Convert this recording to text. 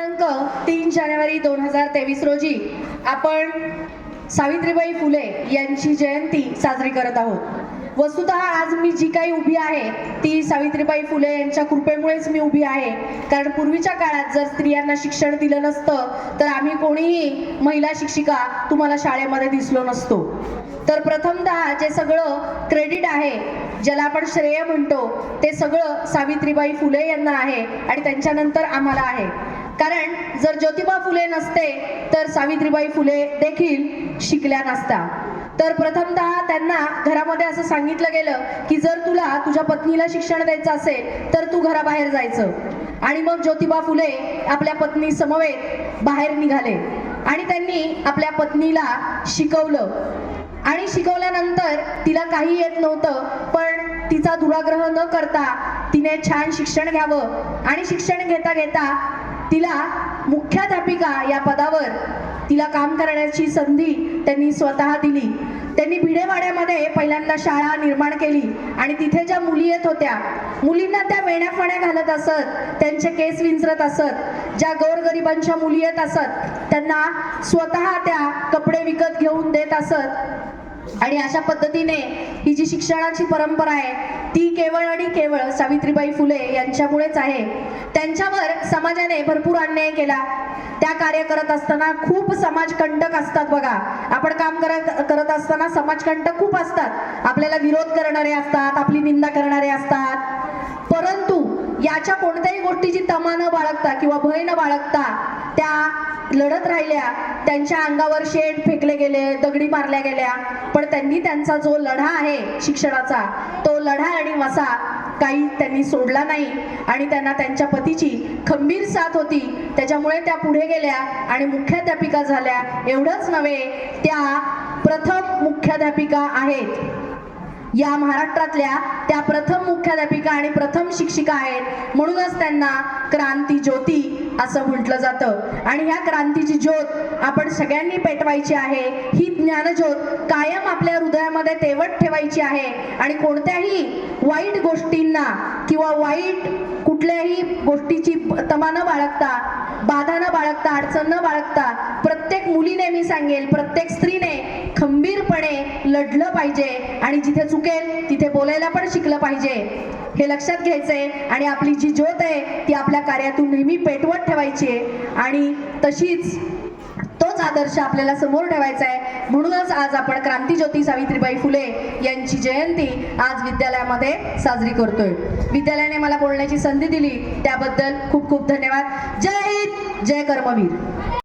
दिनांक तीन जानेवारी दोन हजार तेवीस रोजी आपण सावित्रीबाई फुले यांची जयंती साजरी करत आहोत. वस्तुतः आज मी जी काही उभी आहे ती सावित्रीबाई फुले यांच्या कृपेमुळेच मी उभी आहे. कारण पूर्वीच्या काळात जर स्त्रियांना शिक्षण दिलं नसतं तर आम्ही कोणीही महिला शिक्षिका तुम्हाला शाळेमध्ये दिसलो नसतो. तर प्रथमतः जे सगळं क्रेडिट आहे ज्याला आपण श्रेय म्हणतो ते सगळं सावित्रीबाई फुले यांना आहे आणि त्यांच्यानंतर आम्हाला आहे. कारण जर ज्योतिबा फुले नसते तर सावित्रीबाई फुले देखील शिकल्या नसत्या. तर प्रथमतः त्यांना घरामध्ये असं सांगितलं गेलं की जर तुला तुझ्या पत्नीला शिक्षण द्यायचं असेल तर तू घराबाहेर जायचं. आणि मग ज्योतिबा फुले आपल्या पत्नी समवेत बाहेर निघाले. आणि त्यांनी आपल्या पत्नीला शिकवलं. आणि शिकवल्यानंतर तिला काही येत नव्हतं पण तिचा दुराग्रह न करता तिने छान शिक्षण घ्यावं. आणि शिक्षण घेता घेता तिला मुख्याध्यापिका या पदावर तिला काम करण्याची संधी त्यांनी स्वतः दिली. त्यांनी भिडेवाड्यामध्ये पहिल्यांदा शाळा निर्माण केली आणि तिथे ज्या मुली येत होत्या मुलींना त्या वेण्याफण्या घालत असत त्यांचे केस विंचरत असत ज्या गोरगरिबांच्या मुली येत असत त्यांना स्वतः त्या कपडे विकत घेऊन देत असत. आणि अशा पद्धतीने ही जी शिक्षणाची परंपरा आहे ती केवळ आणि केवळ सावित्रीबाई फुले यांच्यामुळेच आहे. त्यांच्यावर समाजाने भरपूर अन्याय केला. त्या कार्य करत असताना खूप समाजकंटक असतात बघा. आपण काम करत करत असताना समाजकंटक खूप असतात. आपल्याला विरोध करणारे असतात आपली निंदा करणारे असतात. परंतु याच्या कोणत्याही गोष्टीची तमा न बाळगता किंवा भय न बाळगता त्या लढत राहिल्या त्यांच्या अंगावर शेड फेकले गेले दगडी मारल्या गेल्या. पण त्यांनी त्यांचा जो लढा आहे शिक्षणाचा तो लढा आणि वसा काही त्यांनी सोडला नाही. आणि त्यांना त्यांच्या पतीची खंबीर साथ होती. त्याच्यामुळे त्या पुढे गेल्या आणि मुख्याध्यापिका झाल्या. एवढंच नव्हे त्या प्रथम मुख्याध्यापिका आहेत. या महाराष्ट्रातल्या त्या प्रथम मुख्याध्यापिका आणि प्रथम शिक्षिका आहेत. म्हणूनच त्यांना क्रांती ज्योती असं म्हटलं जातं. आणि ह्या क्रांतीची ज्योत आपण सगळ्यांनी पेटवायची आहे. ही ज्ञानज्योत कायम आपल्या हृदयामध्ये तेवट ठेवायची आहे. आणि कोणत्याही वाईट गोष्टींना किंवा वाईट कुठल्याही गोष्टीची तमा न बाळगता बाधा न बाळगता अडचण न बाळगता प्रत्येक मुलीने मी सांगेल प्रत्येक स्त्री खंबीरपणे लढलं पाहिजे आणि जिथे चुकेल तिथे बोलायला पण शिकलं पाहिजे. हे लक्षात घ्यायचंय आणि आपली जी ज्योत आहे ती आपल्या कार्यातून नेहमी पेटवत ठेवायची आहे. आणि तशीच तोच आदर्श आपल्याला समोर ठेवायचा आहे. म्हणूनच आज आपण क्रांतीज्योती सावित्रीबाई फुले यांची जयंती आज विद्यालयामध्ये साजरी करतोय. विद्यालयाने मला बोलण्याची संधी दिली. त्याबद्दल खूप खूप धन्यवाद. जय हिंद जय कर्मवीर.